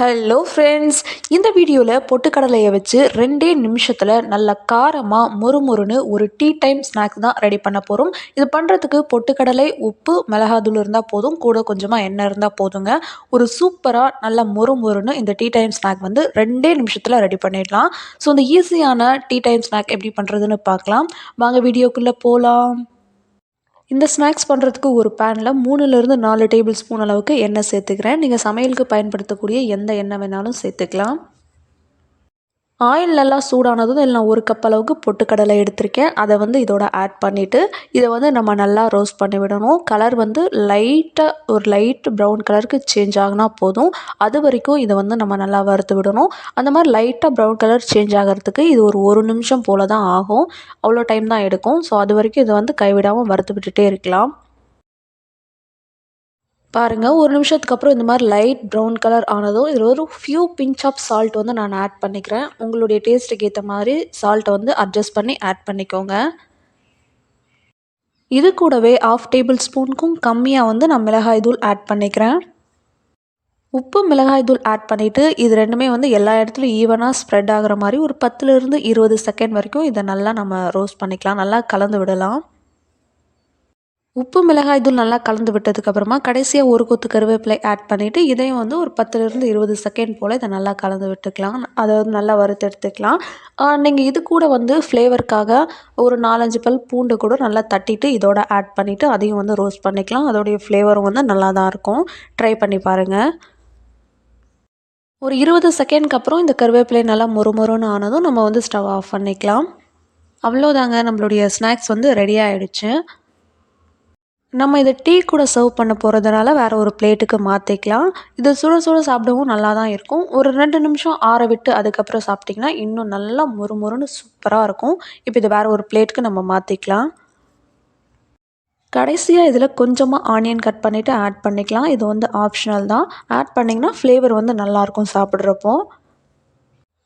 Hello friends இந்த வீடியோவில் பொட்டுக்கடலையை வச்சு ரெண்டே நிமிஷத்தில் நல்ல காரமாக மொறுமொறுன்னு ஒரு டீ டைம் ஸ்நாக்ஸ் தான் ரெடி பண்ண போகிறோம் இது பண்ணுறதுக்கு பொட்டுக்கடலை உப்பு மிளகாதூள் இருந்தால் போதும் கூட கொஞ்சமாக எண்ணெய் இருந்தால் போதுங்க. ஒரு சூப்பராக நல்ல மொறுமொறுன்னு இந்த டீ டைம் ஸ்நாக் வந்து ரெண்டே நிமிஷத்தில் ரெடி பண்ணிடலாம். ஸோ இந்த ஈஸியான டீ டைம் ஸ்நாக் எப்படி பண்ணுறதுன்னு பார்க்கலாம். வாங்க வீடியோக்குள்ளே போகலாம் இந்த ஸ்நாக்ஸ் பண்ணுறதுக்கு ஒரு பேனில் மூணுலேருந்து நாலு டேபிள் ஸ்பூன் அளவுக்கு எண்ணெய் சேர்த்துக்கிறேன். நீங்கள் சமையலுக்கு பயன்படுத்தக்கூடிய எந்த எண்ணெய் வேணாலும் சேர்த்துக்கலாம். ஆயில் நல்லா சூடானதும் இதில் நான் ஒரு கப் அளவுக்கு பொட்டுக்கடலை எடுத்திருக்கேன். அதை வந்து இதோட ஆட் பண்ணிவிட்டு இதை வந்து நம்ம நல்லா ரோஸ்ட் பண்ணி விடணும். கலர் வந்து லைட்டாக ஒரு லைட் ப்ரௌன் கலருக்கு சேஞ்ச் ஆகினா போதும். அது வரைக்கும் இதை வந்து நம்ம நல்லா வறுத்து விடணும். அந்த மாதிரி லைட்டாக ப்ரௌன் கலர் சேஞ்ச் ஆகிறதுக்கு இது ஒரு ஒரு நிமிஷம் போல் தான் ஆகும். அவ்வளோ டைம் தான் எடுக்கும். ஸோ அது வரைக்கும் இதை வந்து கைவிடாமல் வறுத்து விட்டுட்டே இருக்கலாம். பாருங்கள் ஒரு நிமிஷத்துக்கு அப்புறம் இந்த மாதிரி லைட் ப்ரௌன் கலர் ஆனதும் இதில் ஒரு ஃபியூ பிஞ்ச் ஆஃப் சால்ட் வந்து நான் ஆட் பண்ணிக்கிறேன். உங்களுடைய டேஸ்ட்டுக்கு ஏற்ற மாதிரி சால்ட்டை வந்து அட்ஜஸ்ட் பண்ணி ஆட் பண்ணிக்கோங்க. இது கூடவே ஆஃப் டேபிள் ஸ்பூனுக்கும் கம்மியாக வந்து நான் மிளகாய் தூள் ஆட் பண்ணிக்கிறேன். உப்பு மிளகாய் தூள் ஆட் பண்ணிவிட்டு இது ரெண்டுமே வந்து எல்லா இடத்துலையும் ஈவனாக ஸ்ப்ரெட் ஆகிற மாதிரி ஒரு பத்துலேருந்து இருபது செகண்ட் வரைக்கும் இதை நல்லா நம்ம ரோஸ்ட் பண்ணிக்கலாம். நல்லா கலந்து விடலாம். உப்பு மிளகாய் தூள் நல்லா கலந்து விட்டதுக்கப்புறமா கடைசியாக ஒரு கொத்து கருவேப்பிலை ஆட் பண்ணிவிட்டு இதையும் வந்து ஒரு பத்துலேருந்து இருபது செகண்ட் போல் இதை நல்லா கலந்து விட்டுக்கலாம். அதை வந்து நல்லா வறுத்து எடுத்துக்கலாம். நீங்கள் இது கூட வந்து ஃப்ளேவருக்காக ஒரு நாலஞ்சு பல் பூண்டு கூட நல்லா தட்டிட்டு இதோட ஆட் பண்ணிவிட்டு அதையும் வந்து ரோஸ்ட் பண்ணிக்கலாம். அதோடைய ஃப்ளேவரும் வந்து நல்லா தான் இருக்கும். ட்ரை பண்ணி பாருங்கள் ஒரு இருபது செகண்ட்க்கு அப்புறம் இந்த கருவேப்பிலை நல்லா மொறுமொறுன்னு ஆனதும் நம்ம வந்து ஸ்டவ் ஆஃப் பண்ணிக்கலாம். அவ்வளோதாங்க நம்மளுடைய ஸ்நாக்ஸ் வந்து ரெடி ஆகிடுச்சு நம்ம இதை டீ கூட சர்வ் பண்ண போகிறதுனால வேறு ஒரு பிளேட்டுக்கு மாற்றிக்கலாம் இது சுட சுட சாப்பிடவும் நல்லா தான் இருக்கும். ஒரு ரெண்டு நிமிஷம் ஆற விட்டு அதுக்கப்புறம் சாப்பிட்டிங்கன்னா இன்னும் நல்லா முறுமுறுன்னு சூப்பராக இருக்கும். இப்போ இதை வேறு ஒரு பிளேட்டுக்கு நம்ம மாற்றிக்கலாம் கடைசியாக இதில் கொஞ்சமாக ஆனியன் கட் பண்ணிவிட்டு ஆட் பண்ணிக்கலாம். இது வந்து ஆப்ஷனல் தான். ஆட் பண்ணிங்கன்னா ஃப்ளேவர் வந்து நல்லாயிருக்கும் சாப்பிட்றப்போ.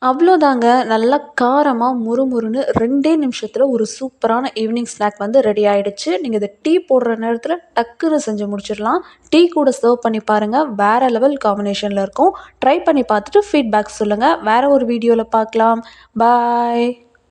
அவ்வளோதாங்க. நல்லா காரமாக முறுமுறுன்னு ரெண்டே நிமிஷத்தில் ஒரு சூப்பரான ஈவினிங் ஸ்நாக் வந்து ரெடி ஆகிடுச்சு நீங்கள் இதை டீ போடுற நேரத்தில் டக்குன்னு செஞ்சு முடிச்சிடலாம். டீ கூட சர்வ் பண்ணி பாருங்கள் வேறு லெவல் காம்பினேஷனில் இருக்கும். ட்ரை பண்ணி பார்த்துட்டு ஃபீட்பேக் சொல்லுங்கள் வேறு ஒரு வீடியோவில் பார்க்கலாம். பாய்